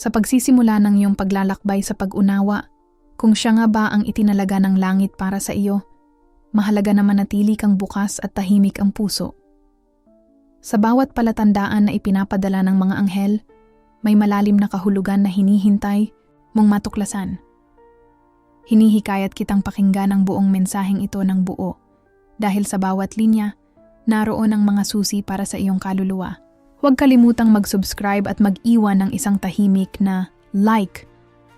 Sa pagsisimula ng iyong paglalakbay sa pag-unawa, kung siya nga ba ang itinalaga ng langit para sa iyo, mahalaga na manatili kang bukas at tahimik ang puso. Sa bawat palatandaan na ipinapadala ng mga anghel, may malalim na kahulugan na hinihintay mong matuklasan. Hinihikayat kitang pakinggan ang buong mensaheng ito ng buo dahil sa bawat linya, naroon ang mga susi para sa iyong kaluluwa. Huwag kalimutang mag-subscribe at mag-iwan ng isang tahimik na like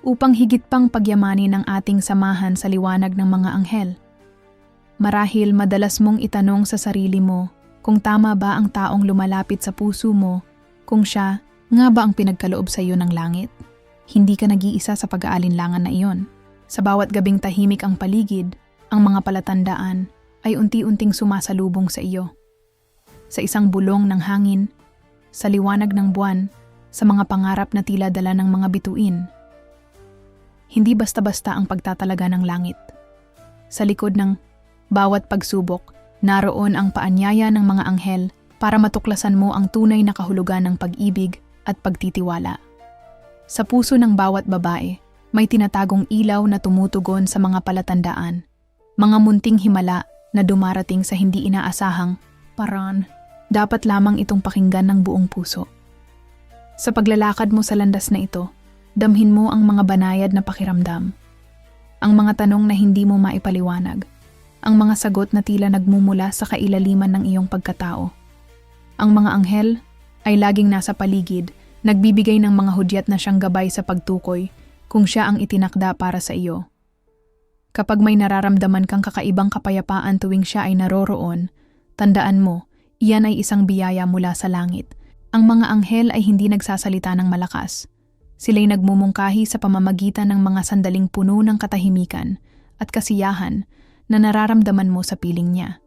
upang higit pang pagyamanin ang ating samahan sa liwanag ng mga anghel. Marahil madalas mong itanong sa sarili mo kung tama ba ang taong lumalapit sa puso mo, kung siya nga ba ang pinagkaloob sa iyo ng langit. Hindi ka nag-iisa sa pag-aalinlangan na iyon. Sa bawat gabing tahimik ang paligid, ang mga palatandaan ay unti-unting sumasalubong sa iyo. Sa isang bulong ng hangin, sa liwanag ng buwan, sa mga pangarap na tila dala ng mga bituin. Hindi basta-basta ang pagtatalaga ng langit. Sa likod ng bawat pagsubok, naroon ang paanyaya ng mga anghel para matuklasan mo ang tunay na kahulugan ng pag-ibig at pagtitiwala. Sa puso ng bawat babae, may tinatagong ilaw na tumutugon sa mga palatandaan, mga munting himala na dumarating sa hindi inaasahang paraan dapat lamang itong pakinggan ng buong puso. Sa paglalakad mo sa landas na ito, damhin mo ang mga banayad na pakiramdam. Ang mga tanong na hindi mo maipaliwanag. Ang mga sagot na tila nagmumula sa kailaliman ng iyong pagkatao. Ang mga anghel ay laging nasa paligid, nagbibigay ng mga hudyat na siyang gabay sa pagtukoy kung siya ang itinakda para sa iyo. Kapag may nararamdaman kang kakaibang kapayapaan tuwing siya ay naroroon, tandaan mo, Iyan ay isang biyaya mula sa langit. Ang mga anghel ay hindi nagsasalita ng malakas. Sila'y nagmumungkahi sa pamamagitan ng mga sandaling puno ng katahimikan at kasiyahan na nararamdaman mo sa piling niya.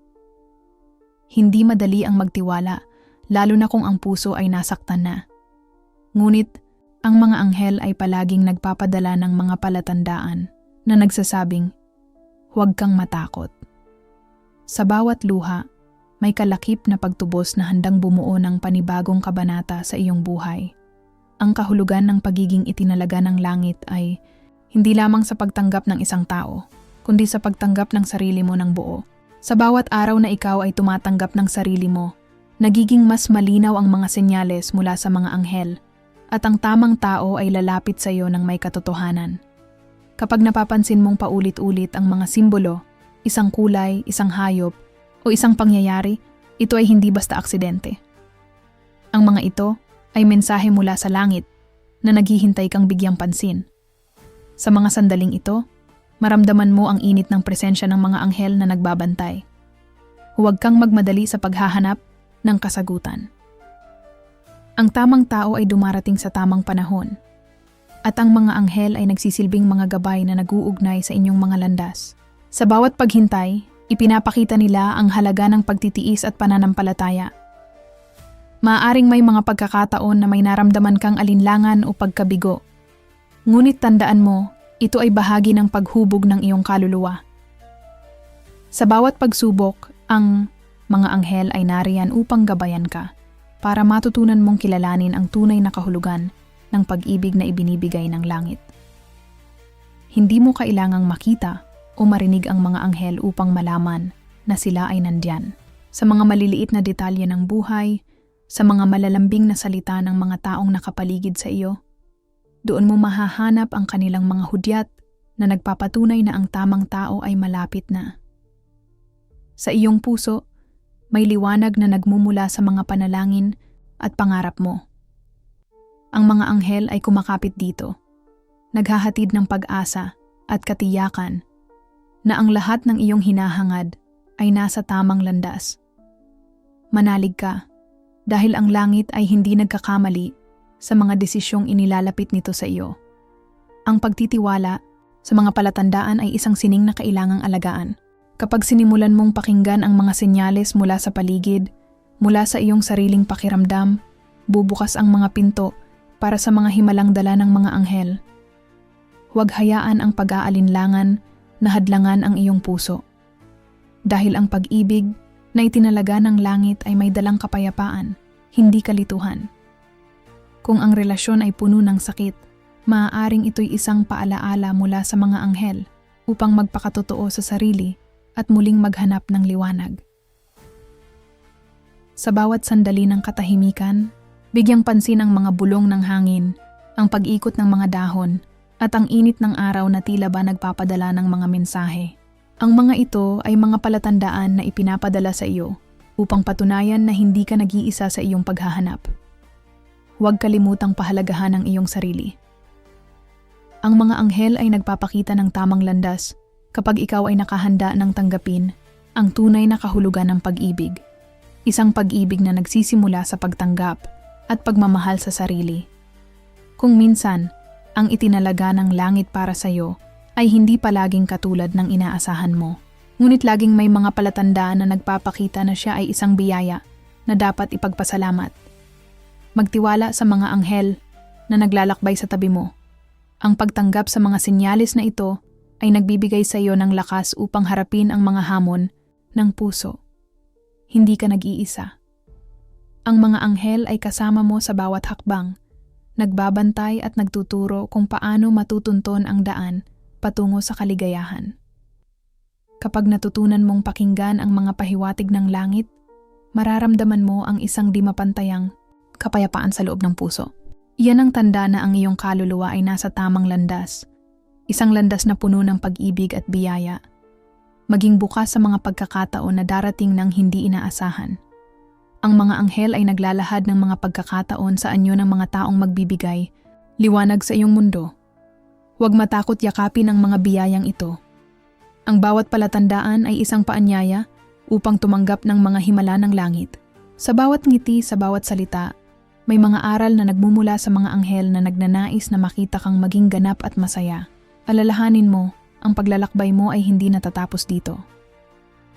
Hindi madali ang magtiwala, lalo na kung ang puso ay nasaktan na. Ngunit, ang mga anghel ay palaging nagpapadala ng mga palatandaan na nagsasabing, huwag kang matakot. Sa bawat luha, may kalakip na pagtubos na handang bumuo ng panibagong kabanata sa iyong buhay. Ang kahulugan ng pagiging itinalaga ng langit ay hindi lamang sa pagtanggap ng isang tao, kundi sa pagtanggap ng sarili mo ng buo. Sa bawat araw na ikaw ay tumatanggap ng sarili mo, nagiging mas malinaw ang mga senyales mula sa mga anghel, at ang tamang tao ay lalapit sa iyo ng may katotohanan. Kapag napapansin mong paulit-ulit ang mga simbolo, isang kulay, isang hayop, o isang pangyayari, ito ay hindi basta aksidente. Ang mga ito ay mensahe mula sa langit na naghihintay kang bigyang pansin. Sa mga sandaling ito, maramdaman mo ang init ng presensya ng mga anghel na nagbabantay. Huwag kang magmadali sa paghahanap ng kasagutan. Ang tamang tao ay dumarating sa tamang panahon, at ang mga anghel ay nagsisilbing mga gabay na naguugnay sa inyong mga landas. Sa bawat paghintay, Ipinapakita nila ang halaga ng pagtitiis at pananampalataya. Maaring may mga pagkakataon na may naramdaman kang alinlangan o pagkabigo. Ngunit tandaan mo, ito ay bahagi ng paghubog ng iyong kaluluwa. Sa bawat pagsubok, ang mga anghel ay nariyan upang gabayan ka para matutunan mong kilalanin ang tunay na kahulugan ng pag-ibig na ibinibigay ng langit. Hindi mo kailangang makita o marinig ang mga anghel upang malaman na sila ay nandyan. Sa mga maliliit na detalye ng buhay, sa mga malalambing na salita ng mga taong nakapaligid sa iyo, doon mo mahahanap ang kanilang mga hudyat na nagpapatunay na ang tamang tao ay malapit na. Sa iyong puso, may liwanag na nagmumula sa mga panalangin at pangarap mo. Ang mga anghel ay kumakapit dito, naghahatid ng pag-asa at katiyakan na ang lahat ng iyong hinahangad ay nasa tamang landas. Manalig ka, dahil ang langit ay hindi nagkakamali sa mga desisyong inilalapit nito sa iyo. Ang pagtitiwala sa mga palatandaan ay isang sining na kailangang alagaan. Kapag sinimulan mong pakinggan ang mga senyales mula sa paligid, mula sa iyong sariling pakiramdam, bubukas ang mga pinto para sa mga himalang dala ng mga anghel. Huwag hayaan ang pag-aalinlangan na hadlangan ang iyong puso. Dahil ang pag-ibig na itinalaga ng langit ay may dalang kapayapaan, hindi kalituhan. Kung ang relasyon ay puno ng sakit, maaaring ito'y isang paalaala mula sa mga anghel upang magpakatotoo sa sarili at muling maghanap ng liwanag. Sa bawat sandali ng katahimikan, bigyang pansin ang mga bulong ng hangin, ang pag-ikot ng mga dahon, at ang init ng araw na tila ba nagpapadala ng mga mensahe. Ang mga ito ay mga palatandaan na ipinapadala sa iyo upang patunayan na hindi ka nag-iisa sa iyong paghahanap. Huwag kalimutang pahalagahan ang iyong sarili. Ang mga anghel ay nagpapakita ng tamang landas kapag ikaw ay nakahanda ng tanggapin ang tunay na kahulugan ng pag-ibig. Isang pag-ibig na nagsisimula sa pagtanggap at pagmamahal sa sarili. Kung minsan, ang itinalaga ng langit para sa iyo ay hindi palaging katulad ng inaasahan mo. Ngunit laging may mga palatandaan na nagpapakita na siya ay isang biyaya na dapat ipagpasalamat. Magtiwala sa mga anghel na naglalakbay sa tabi mo. Ang pagtanggap sa mga sinyalis na ito ay nagbibigay sa iyo ng lakas upang harapin ang mga hamon ng puso. Hindi ka nag-iisa. Ang mga anghel ay kasama mo sa bawat hakbang, nagbabantay at nagtuturo kung paano matutunton ang daan patungo sa kaligayahan. Kapag natutunan mong pakinggan ang mga pahiwatig ng langit, mararamdaman mo ang isang di mapantayang kapayapaan sa loob ng puso. Iyan ang tanda na ang iyong kaluluwa ay nasa tamang landas, isang landas na puno ng pag-ibig at biyaya. Maging bukas sa mga pagkakataon na darating ng hindi inaasahan. Ang mga anghel ay naglalahad ng mga pagkakataon sa anyo ng mga taong magbibigay, liwanag sa iyong mundo. Huwag matakot yakapin ang mga biyayang ito. Ang bawat palatandaan ay isang paanyaya upang tumanggap ng mga himala ng langit. Sa bawat ngiti, sa bawat salita, may mga aral na nagmumula sa mga anghel na nagnanais na makita kang maging ganap at masaya. Alalahanin mo, ang paglalakbay mo ay hindi natatapos dito.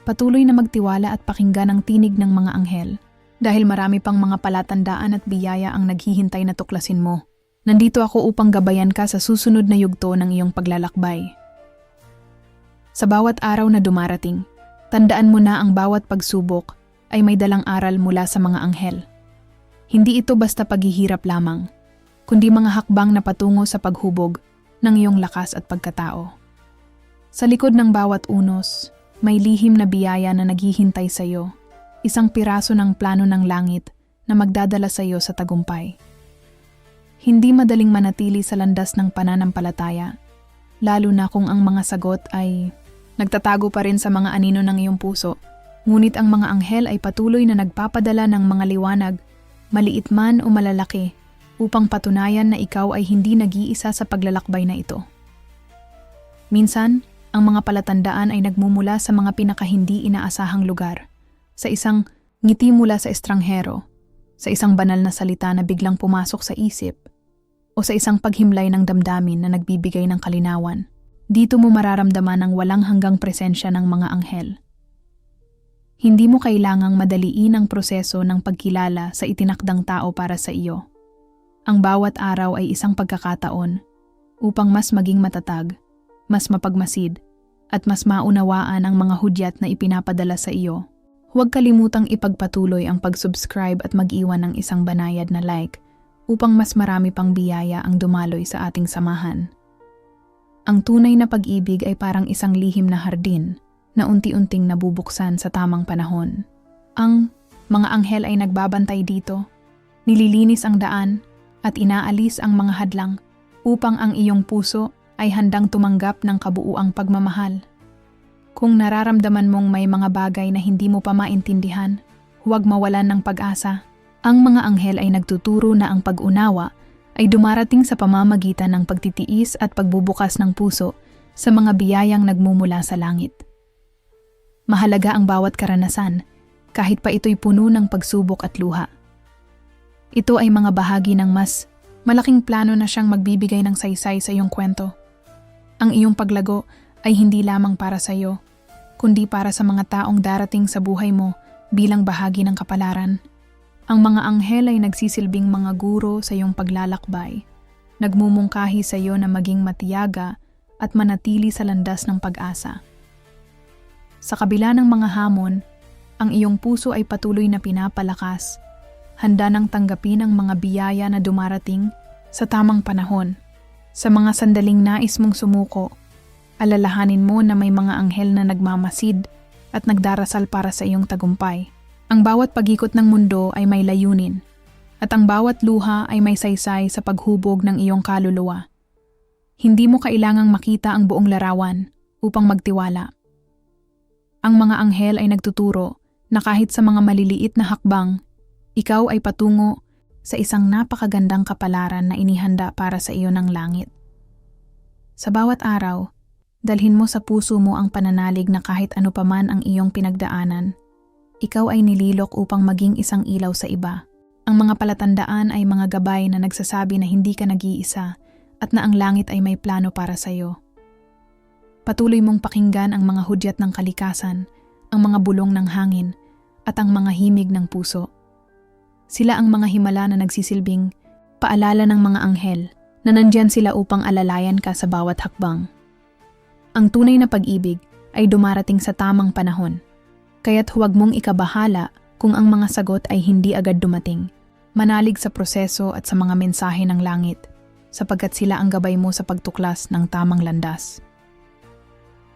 Patuloy na magtiwala at pakinggan ang tinig ng mga anghel dahil marami pang mga palatandaan at biyaya ang naghihintay na tuklasin mo. Nandito ako upang gabayan ka sa susunod na yugto ng iyong paglalakbay. Sa bawat araw na dumarating, tandaan mo na ang bawat pagsubok ay may dalang aral mula sa mga anghel. Hindi ito basta paghihirap lamang, kundi mga hakbang na patungo sa paghubog ng iyong lakas at pagkatao. Sa likod ng bawat unos, may lihim na biyaya na naghihintay sa iyo, isang piraso ng plano ng langit na magdadala sa iyo sa tagumpay. Hindi madaling manatili sa landas ng pananampalataya, lalo na kung ang mga sagot ay nagtatago pa rin sa mga anino ng iyong puso. Ngunit ang mga anghel ay patuloy na nagpapadala ng mga liwanag, maliit man o malalaki, upang patunayan na ikaw ay hindi nag-iisa sa paglalakbay na ito. Minsan, ang mga palatandaan ay nagmumula sa mga pinakahindi inaasahang lugar, sa isang ngiti mula sa estranghero, sa isang banal na salita na biglang pumasok sa isip, o sa isang paghimlay ng damdamin na nagbibigay ng kalinawan. Dito mo mararamdaman ang walang hanggang presensya ng mga anghel. Hindi mo kailangang madaliin ang proseso ng pagkilala sa itinakdang tao para sa iyo. Ang bawat araw ay isang pagkakataon upang mas maging matatag, mas mapagmasid, at mas maunawaan ang mga hudyat na ipinapadala sa iyo Huwag kalimutang ipagpatuloy ang pag-subscribe at mag-iwan ng isang banayad na like upang mas marami pang biyaya ang dumaloy sa ating samahan. Ang tunay na pag-ibig ay parang isang lihim na hardin na unti-unting nabubuksan sa tamang panahon. Ang mga anghel ay nagbabantay dito, nililinis ang daan at inaalis ang mga hadlang upang ang iyong puso ay handang tumanggap ng kabuuang pagmamahal. Kung nararamdaman mong may mga bagay na hindi mo pa maintindihan, huwag mawalan ng pag-asa. Ang mga anghel ay nagtuturo na ang pag-unawa ay dumarating sa pamamagitan ng pagtitiis at pagbubukas ng puso sa mga biyayang nagmumula sa langit. Mahalaga ang bawat karanasan, kahit pa ito'y puno ng pagsubok at luha. Ito ay mga bahagi ng mas malaking plano na siyang magbibigay ng saysay sa iyong kwento. Ang iyong paglago ay hindi lamang para sa iyo, kundi para sa mga taong darating sa buhay mo bilang bahagi ng kapalaran. Ang mga anghel ay nagsisilbing mga guro sa iyong paglalakbay, nagmumungkahi sa iyo na maging matiyaga at manatili sa landas ng pag-asa. Sa kabila ng mga hamon, ang iyong puso ay patuloy na pinapalakas, handa nang tanggapin ang mga biyaya na dumarating sa tamang panahon. Sa mga sandaling nais mong sumuko, alalahanin mo na may mga anghel na nagmamasid at nagdarasal para sa iyong tagumpay. Ang bawat pagikot ng mundo ay may layunin, at ang bawat luha ay may saysay sa paghubog ng iyong kaluluwa. Hindi mo kailangang makita ang buong larawan upang magtiwala. Ang mga anghel ay nagtuturo na kahit sa mga maliliit na hakbang, ikaw ay patungo sa isang napakagandang kapalaran na inihanda para sa iyo ng langit. Sa bawat araw, dalhin mo sa puso mo ang pananalig na kahit ano paman ang iyong pinagdaanan, ikaw ay nililok upang maging isang ilaw sa iba. Ang mga palatandaan ay mga gabay na nagsasabi na hindi ka nag-iisa at na ang langit ay may plano para sa iyo. Patuloy mong pakinggan ang mga hudyat ng kalikasan, ang mga bulong ng hangin, at ang mga himig ng puso. Sila ang mga himala na nagsisilbing paalala ng mga anghel na nandyan sila upang alalayan ka sa bawat hakbang. Ang tunay na pag-ibig ay dumarating sa tamang panahon, kaya't huwag mong ikabahala kung ang mga sagot ay hindi agad dumating. Manalig sa proseso at sa mga mensahe ng langit, sapagkat sila ang gabay mo sa pagtuklas ng tamang landas.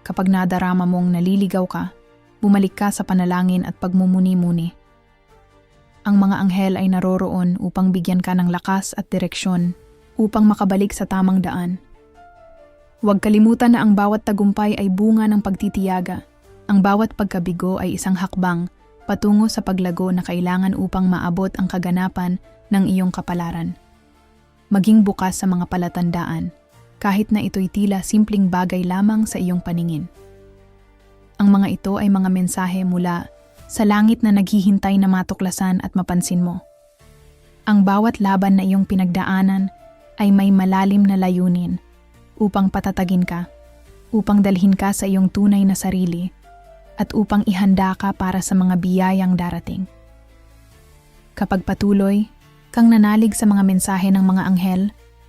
Kapag nadarama mong naliligaw ka, bumalik ka sa panalangin at pagmumuni-muni. Ang mga anghel ay naroroon upang bigyan ka ng lakas at direksyon upang makabalik sa tamang daan. Huwag kalimutan na ang bawat tagumpay ay bunga ng pagtitiyaga. Ang bawat pagkabigo ay isang hakbang patungo sa paglago na kailangan upang maabot ang kaganapan ng iyong kapalaran. Maging bukas sa mga palatandaan, kahit na ito'y tila simpleng bagay lamang sa iyong paningin. Ang mga ito ay mga mensahe mula sa langit na naghihintay na matuklasan at mapansin mo. Ang bawat laban na iyong pinagdaanan ay may malalim na layunin upang patatagin ka, upang dalhin ka sa iyong tunay na sarili, at upang ihanda ka para sa mga biyayang darating. Kapag patuloy, kang nanalig sa mga mensahe ng mga anghel,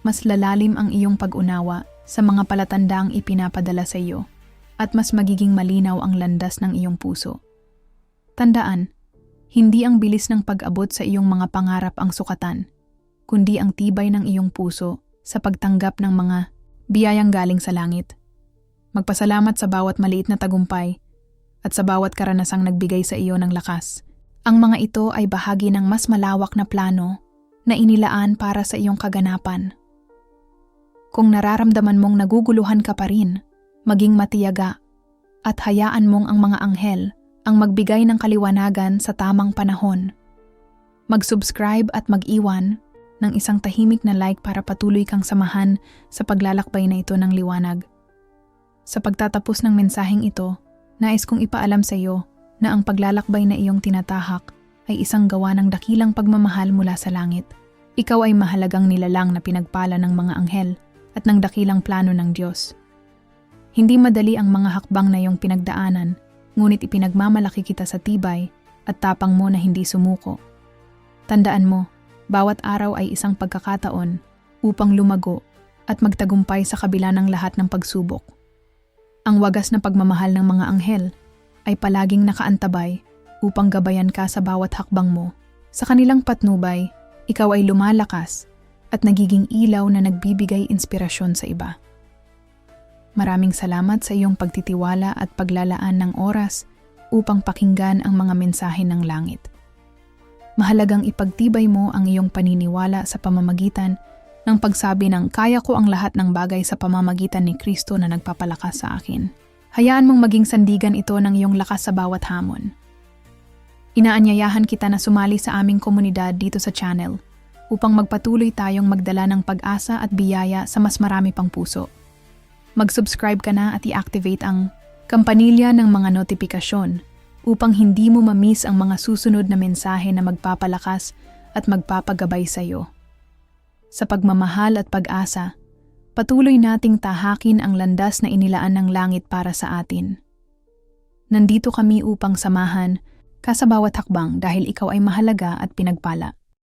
mas lalalim ang iyong pag-unawa sa mga palatandaang ipinapadala sa iyo at mas magiging malinaw ang landas ng iyong puso. Tandaan, hindi ang bilis ng pag-abot sa iyong mga pangarap ang sukatan, kundi ang tibay ng iyong puso sa pagtanggap ng mga biyayang galing sa langit. Magpasalamat sa bawat maliit na tagumpay at sa bawat karanasang nagbigay sa iyo ng lakas. Ang mga ito ay bahagi ng mas malawak na plano na inilaan para sa iyong kaganapan. Kung nararamdaman mong naguguluhan ka pa rin, maging matiyaga at hayaan mong ang mga anghel ang magbigay ng kaliwanagan sa tamang panahon. Mag-subscribe at mag-iwan ng isang tahimik na like para patuloy kang samahan sa paglalakbay na ito ng liwanag. Sa pagtatapos ng mensaheng ito, nais kong ipaalam sa iyo na ang paglalakbay na iyong tinatahak ay isang gawa ng dakilang pagmamahal mula sa langit. Ikaw ay mahalagang nilalang na pinagpala ng mga anghel at ng dakilang plano ng Diyos. Hindi madali ang mga hakbang na iyong pinagdaanan, ngunit ipinagmamalaki kita sa tibay at tapang mo na hindi sumuko. Tandaan mo, bawat araw ay isang pagkakataon upang lumago at magtagumpay sa kabila ng lahat ng pagsubok. Ang wagas na pagmamahal ng mga anghel ay palaging nakaantabay upang gabayan ka sa bawat hakbang mo. Sa kanilang patnubay, ikaw ay lumalakas at nagiging ilaw na nagbibigay inspirasyon sa iba. Maraming salamat sa iyong pagtitiwala at paglalaan ng oras upang pakinggan ang mga mensahe ng langit. Mahalagang ipagtibay mo ang iyong paniniwala sa pamamagitan ng pagsabi ng kaya ko ang lahat ng bagay sa pamamagitan ni Kristo na nagpapalakas sa akin. Hayaan mong maging sandigan ito ng iyong lakas sa bawat hamon. Inaanyayahan kita na sumali sa aming komunidad dito sa channel upang magpatuloy tayong magdala ng pag-asa at biyaya sa mas marami pang puso. Mag-subscribe ka na at i-activate ang kampanilya ng mga notifikasyon upang hindi mo mamiss ang mga susunod na mensahe na magpapalakas at magpapagabay sa iyo. Sa pagmamahal at pag-asa, patuloy nating tahakin ang landas na inilaan ng langit para sa atin. Nandito kami upang samahan ka sa hakbang dahil ikaw ay mahalaga at pinagpala.